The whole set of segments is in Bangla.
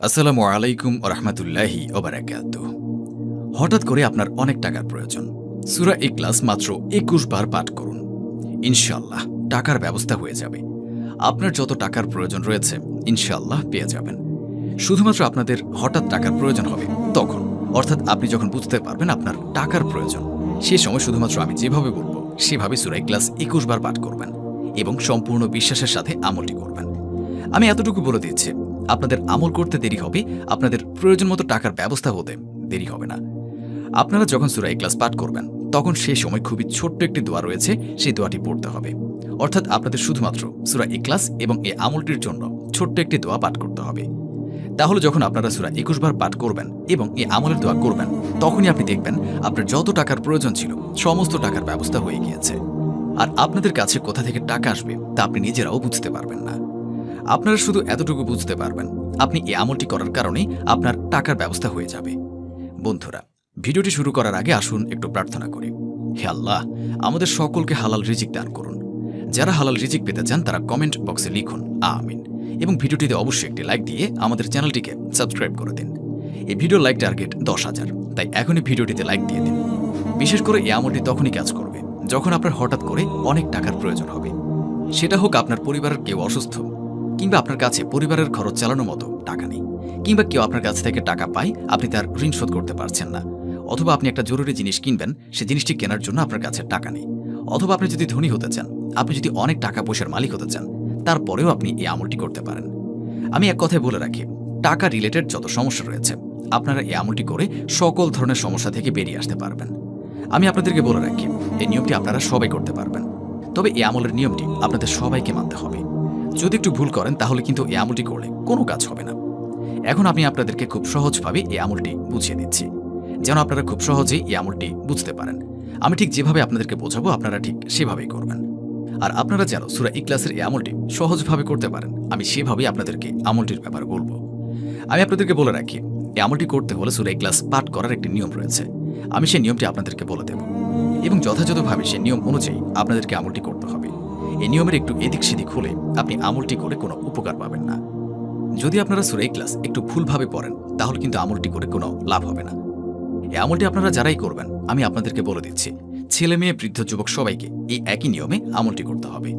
আসসালামু আলাইকুম রহমতুল্লাহি ওবারাকাত হঠাৎ করে আপনার অনেক টাকার প্রয়োজন। সুরা ইকলাস মাত্র একুশ বার পাঠ করুন। ইনশাল্লাহ টাকার ব্যবস্থা হয়ে যাবে। আপনার যত টাকার প্রয়োজন রয়েছে ইনশাল্লাহ পেয়ে যাবেন। শুধুমাত্র আপনাদের হঠাৎ টাকার প্রয়োজন হবে, তখন। অর্থাৎ আপনি যখন বুঝতে পারবেন আপনার টাকার প্রয়োজন, সে সময় শুধুমাত্র আমি যেভাবে বলব, সেভাবে সুরা ইকলাস একুশ বার পাঠ করবেন এবং সম্পূর্ণ বিশ্বাসের সাথে আমলটি করবেন। আমি এতটুকু বলে দিচ্ছি আপনাদের আমল করতে দেরি হবে, আপনাদের প্রয়োজন মতো টাকার ব্যবস্থা হতে দেরি হবে না। আপনারা যখন সুরা ক্লাস পাঠ করবেন, তখন সেই সময় খুবই ছোট্ট একটি দোয়া রয়েছে, সেই দোয়াটি পড়তে হবে। অর্থাৎ আপনাদের শুধুমাত্র সুরা ইকলাস এবং এই আমলটির জন্য ছোট্ট একটি দোয়া পাঠ করতে হবে। তাহলে যখন আপনারা সুরা একুশ বার পাঠ করবেন এবং এই আমলের দোয়া করবেন, তখনই আপনি দেখবেন আপনার যত টাকার প্রয়োজন ছিল, সমস্ত টাকার ব্যবস্থা হয়ে গিয়েছে। আর আপনাদের কাছে কোথা থেকে টাকা আসবে, তা আপনি নিজেরাও বুঝতে পারবেন না। আপনারা শুধু এতটুকু বুঝতে পারবেন, আপনি এই আমলটি করার কারণে আপনার টাকার ব্যবস্থা হয়ে যাবে। বন্ধুরা, ভিডিওটি শুরু করার আগে আসুন একটু প্রার্থনা করি। হে আল্লাহ, আমাদের সকলকে হালাল রিজিক দান করুন। যারা হালাল রিজিক পেতে চান, তারা কমেন্ট বক্সে লিখুন, আমিন। এবং ভিডিওটিতে অবশ্যই একটি লাইক দিয়ে আমাদের চ্যানেলটিকে সাবস্ক্রাইব করে দিন। এই ভিডিও লাইক টার্গেট দশ হাজার, তাই এখনই ভিডিওটিতে লাইক দিয়ে দিন। বিশেষ করে এই আমলটি তখনই কাজ করবে, যখন আপনার হঠাৎ করে অনেক টাকার প্রয়োজন হবে। সেটা হোক আপনার পরিবারের কেউ অসুস্থ কিংবা আপনার কাছে পরিবারের খরচ চালানোর মতো টাকা নেই, কিংবা কেউ আপনার কাছ থেকে টাকা পায়, আপনি তার ঋণ শোধ করতে পারছেন না, অথবা আপনি একটা জরুরি জিনিস কিনবেন, সে জিনিসটি কেনার জন্য আপনার কাছে টাকা নেই, অথবা আপনি যদি ধনী হতে চান, আপনি যদি অনেক টাকা পয়সার মালিক হতে চান, তারপরেও আপনি এই আমলটি করতে পারেন। আমি এক কথায় বলে রাখি, টাকা রিলেটেড যত সমস্যা রয়েছে, আপনারা এই আমলটি করে সকল ধরনের সমস্যা থেকে বেরিয়ে আসতে পারবেন। আমি আপনাদেরকে বলে রাখি, এই নিয়মটি আপনারা সবাই করতে পারবেন। তবে এই আমলের নিয়মটি আপনাদের সবাইকে মানতে হবে। যদি একটু ভুল করেন, তাহলে কিন্তু এই আমলটি করলে কোনো কাজ হবে না। এখন আমি আপনাদেরকে খুব সহজভাবে এই আমলটি বুঝিয়ে দিচ্ছি। যেন আপনারা খুব সহজেই এই আমলটি বুঝতে পারেন। আমি ঠিক যেভাবে আপনাদেরকে বোঝাবো, আপনারা ঠিক সেভাবেই করবেন। আর আপনারা যেন সুরা ইকলাসের এই আমলটি সহজভাবে করতে পারেন, আমি সেভাবেই আপনাদেরকে আমলটির ব্যাপারে বলব। আমি আপনাদেরকে বলে রাখি, এই আমলটি করতে হলে সুরা ইকলাস পাঠ করার একটি নিয়ম রয়েছে। আমি সেই নিয়মটি আপনাদেরকে বলে দেব। এবং যথাযথভাবে সেই নিয়ম অনুযায়ী আপনাদেরকে আমলটি করতে হবে। এই নিয়মের একটু এদিক সেদিক হলে আপনি আমলটি করে কোনো উপকার পাবেন না। যদি আপনারা সুরাই ক্লাস একটু ভুলভাবে পড়েন, তাহলে কিন্তু আমলটি করে কোনো লাভ হবে না। এই আমলটি আপনারা যারাই করবেন, আমি আপনাদেরকে বলে দিচ্ছি, ছেলে মেয়ে, বৃদ্ধ যুবক সবাইকে এই একই নিয়মে আমলটি করতে হবে।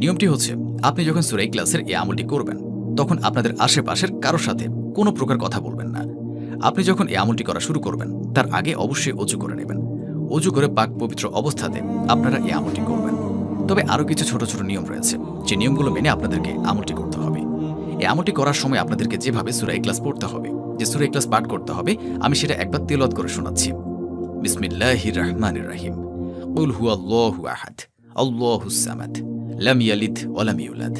নিয়মটি হচ্ছে, আপনি যখন সুরাই ক্লাসের এই আমলটি করবেন, তখন আপনাদের আশেপাশের কারোর সাথে কোনো প্রকার কথা বলবেন না। আপনি যখন এই আমলটি করা শুরু করবেন, তার আগে অবশ্যই অজু করে নেবেন। অজু করে পাক পবিত্র অবস্থাতে আপনারা এই আমলটি করবেন। তবে আরও কিছু ছোট ছোট নিয়ম রয়েছে। যে নিয়মগুলো মেনে আপনাদেরকে আমলটি করতে হবে। এই আমলটি করার সময় আপনাদেরকে যেভাবে সুরাই ক্লাস পড়তে হবে, যে সুরাই ক্লাস পাঠ করতে হবে, আমি সেটা একবার তেলত করে শোনাচ্ছি। বিসমিল্লাহির রহমানির রাহিম। কুল হু আল্লাহু আহাদ, আল্লাহু সামাদ, লাম ইয়ালিদ ওয়ালাম ইউলাদ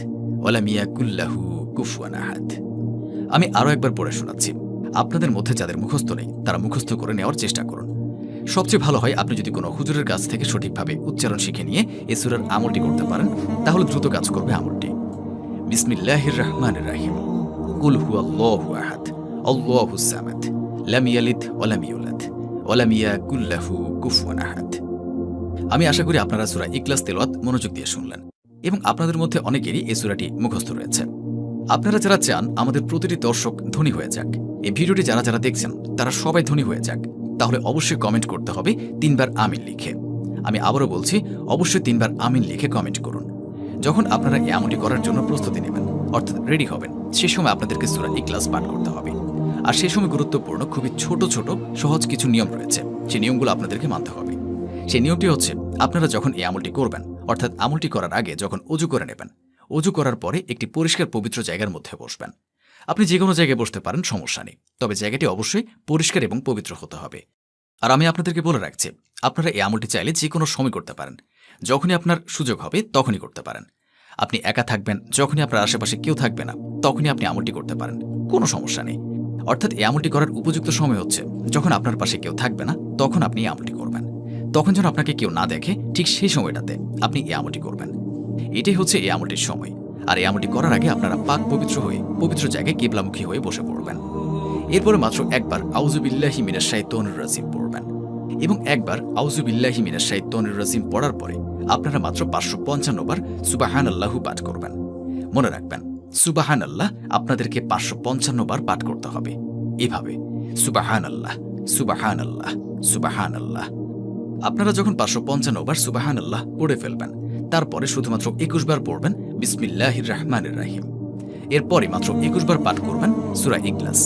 কুফুয়ান আহাদ। আমি আরও একবার পড়ে শোনাচ্ছি। আপনাদের মধ্যে যাদের মুখস্থ নেই, তারা মুখস্থ করে নেওয়ার চেষ্টা করুন। সবচেয়ে ভালো হয় আপনি যদি কোনো হুজুরের কাছ থেকে সঠিকভাবে উচ্চারণ শিখে নিয়ে এ সুরার আমলটি করতে পারেন, তাহলে দ্রুত কাজ করবে আমলটি। বিসমিল্লাহির রহমান রাহিম। কুল হু আল্লাহু আহাদ, আল্লাহু সামাদ, লাম ইয়ালিদ ওয়ালাম ইউলাদ ওয়ালাম ইয়াকুল্লাহু কুফুয়ান আহাদ। আমি আশা করি আপনারা সূরা ইখলাস তেলাওয়াত মনোযোগ দিয়ে শুনলেন এবং আপনাদের মধ্যে অনেকেরই এই সূরাটি মুখস্থ রয়েছে। আপনারা যারা চান, আমাদের প্রতিটি দর্শক ধনী হয়ে যাক। এই ভিডিওটি যারা যারা দেখছেন, তারা সবাই ধনী হয়ে যাক। তাহলে অবশ্যই কমেন্ট করতে হবে তিনবার আমিন লিখে। আমি আবারও বলছি, অবশ্যই তিনবার আমিন লিখে কমেন্ট করুন। যখন আপনারা এই আমলটি করার জন্য প্রস্তুতি নেবেন, অর্থাৎ রেডি হবেন, সে সময় আপনাদেরকে সুরা ইকলাস পাঠ করতে হবে। আর সেই সময় গুরুত্বপূর্ণ, খুবই ছোট ছোট, সহজ কিছু নিয়ম রয়েছে। সেই নিয়মগুলো আপনাদেরকে মানতে হবে। সেই নিয়মটি হচ্ছে, আপনারা যখন এই আমলটি করবেন, অর্থাৎ আমলটি করার আগে যখন অজু করে নেবেন, অজু করার পরে একটি পরিষ্কার পবিত্র জায়গার মধ্যে বসবেন। আপনি যে কোনো জায়গায় বসতে পারেন, সমস্যা নেই। তবে জায়গাটি অবশ্যই পরিষ্কার এবং পবিত্র হতে হবে। আর আমি আপনাদেরকে বলে রাখছি, আপনারা এই আমলটি চাইলে যে কোনো সময় করতে পারেন। যখনই আপনার সুযোগ হবে, তখনই করতে পারেন। আপনি একা থাকবেন, যখনই আপনার আশেপাশে কেউ থাকবে না, তখনই আপনি আমলটি করতে পারেন। কোনো সমস্যা নেই। অর্থাৎ এই আমলটি করার উপযুক্ত সময় হচ্ছে, যখন আপনার পাশে কেউ থাকবে না, তখন আপনি এই আমলটি করবেন। তখন যেন আপনাকে কেউ না দেখে, ঠিক সেই সময়টাতে আপনি এই আমলটি করবেন। এটাই হচ্ছে এই আমলটির সময়। আর এই আমলটি করার আগে আপনারা পাক পবিত্র হয়ে, পবিত্র জায়গায় কেবলামুখী হয়ে বসে পড়বেন। এরপরে মাত্র একবার আউজুবিল্লাহি মিনাশ শাইতানির রাজিম পড়বেন। এবং একবার আউজুবিল্লাহি মিনাশ শাইতানির রাজিম পড়ার পরে আপনারা মাত্র পাঁচশো পঞ্চান্ন বার সুবাহান আল্লাহু পাঠ করবেন। মনে রাখবেন সুবাহান আল্লাহ আপনাদেরকে পাঁচশো পঞ্চান্ন বার পাঠ করতে হবে। এভাবে সুবাহান আল্লাহ সুবাহান আল্লাহ সুবাহান আল্লাহ আপনারা যখন পাঁচশো পঞ্চান্ন বার সুবাহান আল্লাহ পড়ে ফেলবেন তারপরে শুধুমাত্র একুশ বার পড়বেন বিসমিল্লাহির রহমানির রাহিম। এরপরে মাত্র একুশ বার পাঠ করবেন সুরা ইকলাস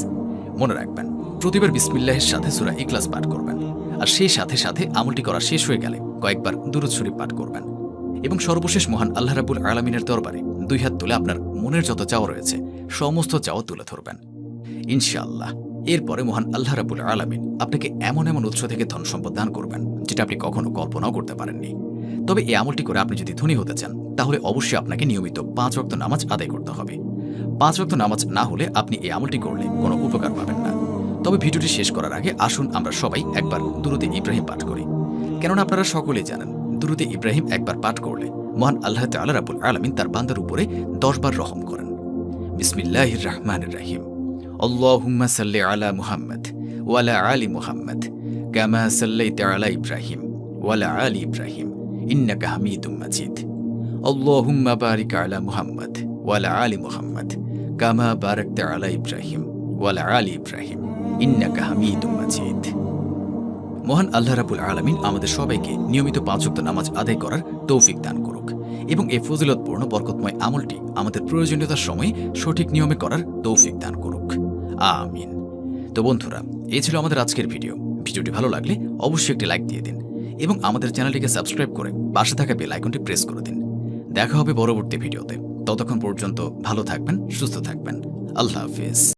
মনে রাখবেন, প্রতিবার বিসমিল্লাহের সাথে সুরা ইকলাস পাঠ করবেন। আর সেই সাথে সাথে আমলটি করা শেষ হয়ে গেলে কয়েকবার দুরুদ শরীফ পাঠ করবেন। এবং সর্বশেষ মহান আল্লাহ রাবুল আলমিনের দরবারে দুই হাত তুলে আপনার মনের যত চাওয়া রয়েছে, সমস্ত চাওয়া তুলে ধরবেন। ইনশাআল্লাহ। এরপরে মহান আল্লাহ রাবুল আলমিন আপনাকে এমন এমন উৎস থেকে ধন সম্পদ দান করবেন, যেটা আপনি কখনো কল্পনাও করতে পারেননি। তবে এই আমলটি করে আপনি যদি ধনী হতে চান, তাহলে অবশ্যই আপনাকে নিয়মিত পাঁচ ওয়াক্ত নামাজ আদায় করতে হবে। পাঁচ ওয়াক্ত নামাজ না হলে আপনি এই আমলটি করলে কোনো উপকার পাবেন না। তবে ভিডিওটি শেষ করার আগে আসুন আমরা সবাই একবার দুরুদে ইব্রাহিম পাঠ করি। কেননা আপনারা সকলেই জানেন, দুরুদে ইব্রাহিম একবার পাঠ করলে মহান আল্লাহ তাল্লাহ রাবুল আলমিন তার বান্দার উপরে দশবার রহম করেন। বিসমিল্লাহির রহমানির রাহিম। আল্লাহুম্মা সাল্লি আলা মুহাম্মদ ওয়ালা আলি মুহাম্মদ, কামা সাল্লাইতা আলা ইব্রাহিম ওয়ালা আলি ইব্রাহিম। ইন্নাকা হামিদুম মাজিদ আল্লাহুম্মা বারিক আলা মুহাম্মদ ওয়ালা আলি মুহাম্মদ কামা বারাকতা আলা ইব্রাহিম ওয়ালা আলি ইব্রাহিম ইন্নাকা হামিদুম মাজিদ মহান আল্লাহ রাবুল আলমিন আমাদের সবাইকে নিয়মিত পাঁচক্ত নামাজ আদায় করার তৌফিক দান করুক এবং এই ফজিলতপূর্ণ, বরকতময় আমলটি আমাদের প্রয়োজনীয়তার সময় সঠিক নিয়মে করার তৌফিক দান করুক। আমিন। তো বন্ধুরা এই ছিল আমাদের আজকের ভিডিও। ভিডিওটি ভালো লাগলে অবশ্যই একটি লাইক দিয়ে দিন। এবং আমাদের চ্যানেলটিকে সাবস্ক্রাইব করে পাশে থাকা বেল আইকনটি প্রেস করে দিন। দেখা হবে পরবর্তী ভিডিওতে। ততক্ষণ পর্যন্ত ভালো থাকবেন, সুস্থ থাকবেন। আল্লাহ হাফিজ।